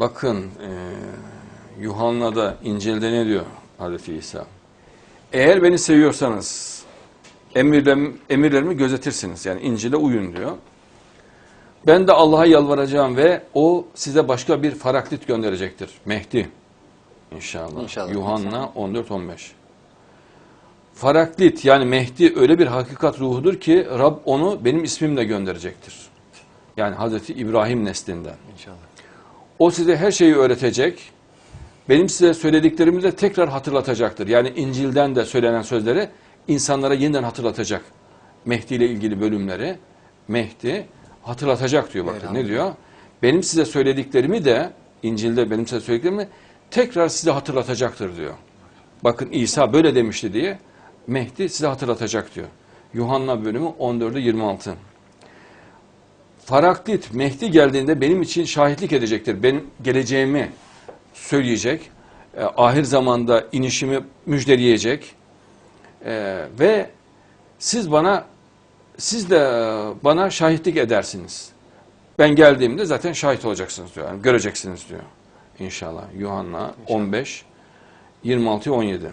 Bakın e, Yuhanna'da İncil'de ne diyor Hazreti İsa? Eğer beni seviyorsanız emirlerim, emirlerimi gözetirsiniz. Yani İncil'e uyun diyor. Ben de Allah'a yalvaracağım ve o size başka bir faraklit gönderecektir. Mehdi. İnşallah. İnşallah. Yuhanna 14-15. Faraklit yani Mehdi öyle bir hakikat ruhudur ki Rab onu benim ismimle gönderecektir. Yani Hazreti İbrahim neslinden. İnşallah. O size her şeyi öğretecek. Benim size söylediklerimi de tekrar hatırlatacaktır. Yani İncil'den de söylenen sözleri insanlara yeniden hatırlatacak. Mehdi ile ilgili bölümleri Mehdi hatırlatacak diyor bakın. Ne diyor? Benim size söylediklerimi de İncil'de benim size söylediklerimi tekrar size hatırlatacaktır diyor. Bakın İsa böyle demişti diye Mehdi size hatırlatacak diyor. Yuhanna bölümü 14'ü 26. Faraklit Mehdi geldiğinde benim için şahitlik edecektir. Benim geleceğimi söyleyecek. E, ahir zamanda inişimi müjdeleyecek. E, ve siz bana siz de e, bana şahitlik edersiniz. Ben geldiğimde zaten şahit olacaksınız diyor. Yani göreceksiniz diyor. İnşallah. Yuhanna 15 26 17.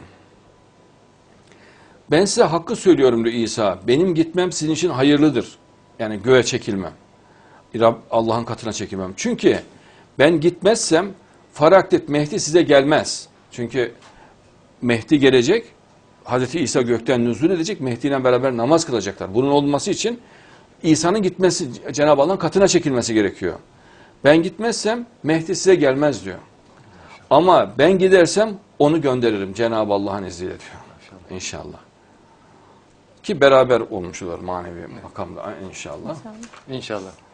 Ben size hakkı söylüyorum diyor İsa. Benim gitmem sizin için hayırlıdır. Yani göğe çekilmem. Rab- Allah'ın katına çekilmem. Çünkü ben gitmezsem Faraklet Mehdi size gelmez. Çünkü Mehdi gelecek. Hazreti İsa gökten nüzul edecek. Mehdi ile beraber namaz kılacaklar. Bunun olması için İsa'nın gitmesi, Cenab-ı Allah'ın katına çekilmesi gerekiyor. Ben gitmezsem Mehdi size gelmez diyor. Ama ben gidersem onu gönderirim Cenab-ı Allah'ın izniyle diyor. İnşallah. Ki beraber olmuşlar manevi makamda inşallah. İnşallah.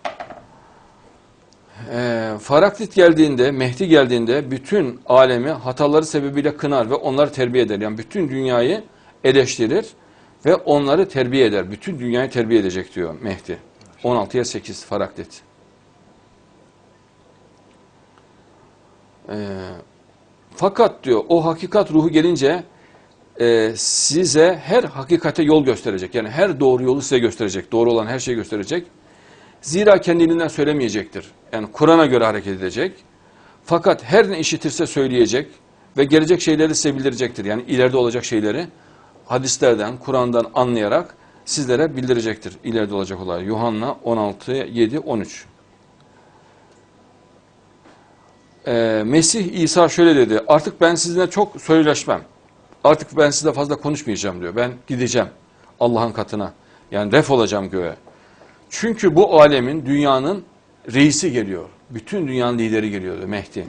Ee, Faraklit geldiğinde, Mehdi geldiğinde bütün alemi hataları sebebiyle kınar ve onları terbiye eder. Yani bütün dünyayı eleştirir ve onları terbiye eder. Bütün dünyayı terbiye edecek diyor Mehdi. 16'ya 8 Faraklit. Ee, fakat diyor o hakikat ruhu gelince e, size her hakikate yol gösterecek. Yani her doğru yolu size gösterecek. Doğru olan her şeyi gösterecek. Zira kendiliğinden söylemeyecektir. Yani Kur'an'a göre hareket edecek. Fakat her ne işitirse söyleyecek ve gelecek şeyleri size bildirecektir. Yani ileride olacak şeyleri hadislerden, Kur'an'dan anlayarak sizlere bildirecektir. İleride olacak olay. Yuhanna 16, 7, 13. Ee, Mesih İsa şöyle dedi. Artık ben sizinle çok söyleşmem. Artık ben sizinle fazla konuşmayacağım diyor. Ben gideceğim Allah'ın katına. Yani ref olacağım göğe. Çünkü bu alemin, dünyanın reisi geliyor. Bütün dünyanın lideri geliyor diyor Mehdi.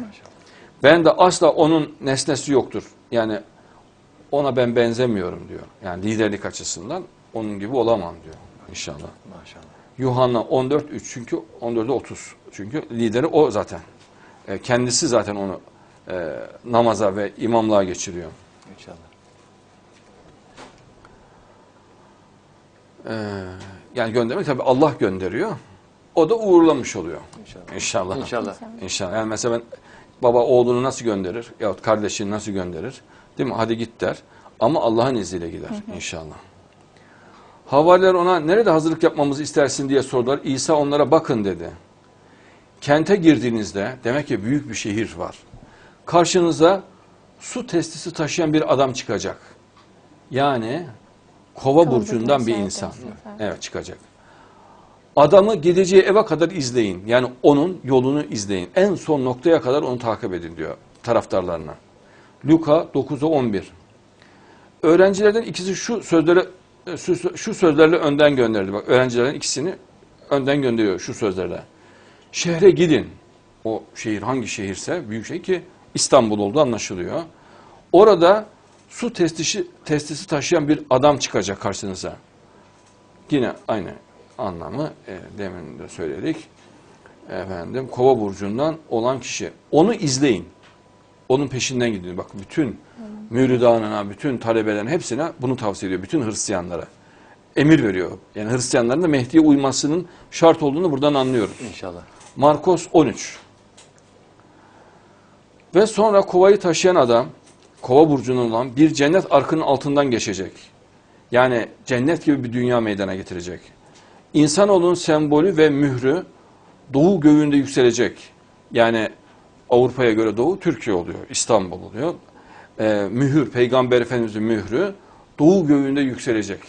Ben de asla onun nesnesi yoktur. Yani ona ben benzemiyorum diyor. Yani liderlik açısından onun gibi olamam diyor inşallah. Maşallah. Yuhanna 14 3 çünkü 14'e 30. Çünkü lideri o zaten. E, kendisi zaten onu e, namaza ve imamlığa geçiriyor. İnşallah. E, yani göndermek tabii Allah gönderiyor. O da uğurlamış oluyor. İnşallah. İnşallah. İnşallah. İnşallah. Yani mesela ben baba oğlunu nasıl gönderir yahut kardeşini nasıl gönderir? Değil mi? Hadi git der. Ama Allah'ın izniyle gider inşallah. Havariler ona nerede hazırlık yapmamızı istersin diye sordular. İsa onlara bakın dedi. Kente girdiğinizde demek ki büyük bir şehir var. Karşınıza su testisi taşıyan bir adam çıkacak. Yani kova burcundan bir insan. Evet çıkacak. Adamı gideceği eve kadar izleyin. Yani onun yolunu izleyin. En son noktaya kadar onu takip edin diyor taraftarlarına. Luka 9'a 11. Öğrencilerden ikisi şu sözleri şu, sözlerle önden gönderdi. Bak öğrencilerden ikisini önden gönderiyor şu sözlerle. Şehre gidin. O şehir hangi şehirse büyük şey ki İstanbul olduğu anlaşılıyor. Orada su testisi, testisi taşıyan bir adam çıkacak karşınıza. Yine aynı anlamı e, demin de söyledik. Efendim kova burcundan olan kişi. Onu izleyin. Onun peşinden gidin. Bak bütün müridanına, bütün talebelerin hepsine bunu tavsiye ediyor. Bütün Hristiyanlara. Emir veriyor. Yani Hristiyanların da Mehdi'ye uymasının şart olduğunu buradan anlıyoruz. İnşallah. Markos 13. Ve sonra kovayı taşıyan adam, kova burcunun olan bir cennet arkının altından geçecek. Yani cennet gibi bir dünya meydana getirecek. İnsanoğlunun sembolü ve mührü doğu göğünde yükselecek. Yani Avrupa'ya göre doğu Türkiye oluyor, İstanbul oluyor. Ee, mühür, Peygamber Efendimiz'in mührü doğu göğünde yükselecek.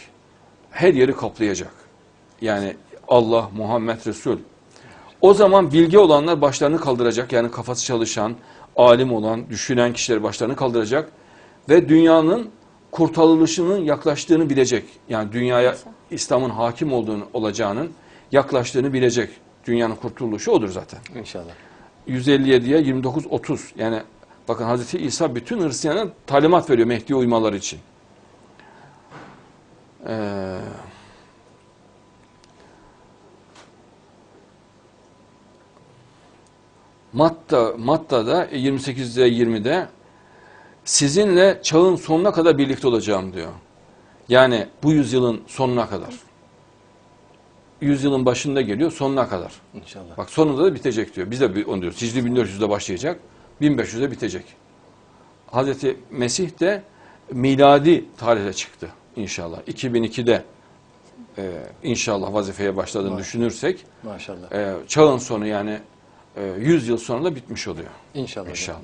Her yeri kaplayacak. Yani Allah, Muhammed Resul. O zaman bilgi olanlar başlarını kaldıracak. Yani kafası çalışan, alim olan, düşünen kişiler başlarını kaldıracak. Ve dünyanın kurtarılışının yaklaştığını bilecek. Yani dünyaya İslam'ın hakim olduğunu, olacağının yaklaştığını bilecek. Dünyanın kurtuluşu odur zaten. İnşallah. 157'ye 29 30 yani bakın Hazreti İsa bütün Hristiyanlara talimat veriyor Mehdi'ye uymaları için. Ee, Matta Matta'da 28'de 20'de sizinle çağın sonuna kadar birlikte olacağım diyor. Yani bu yüzyılın sonuna kadar. Yüzyılın başında geliyor sonuna kadar. İnşallah. Bak sonunda da bitecek diyor. Biz de onu diyoruz. Hicri 1400'de başlayacak. 1500'de bitecek. Hazreti Mesih de miladi tarihte çıktı inşallah. 2002'de e, inşallah vazifeye başladığını Vay. düşünürsek Maşallah. e, çağın sonu yani e, 100 yıl sonra da bitmiş oluyor İnşallah. inşallah.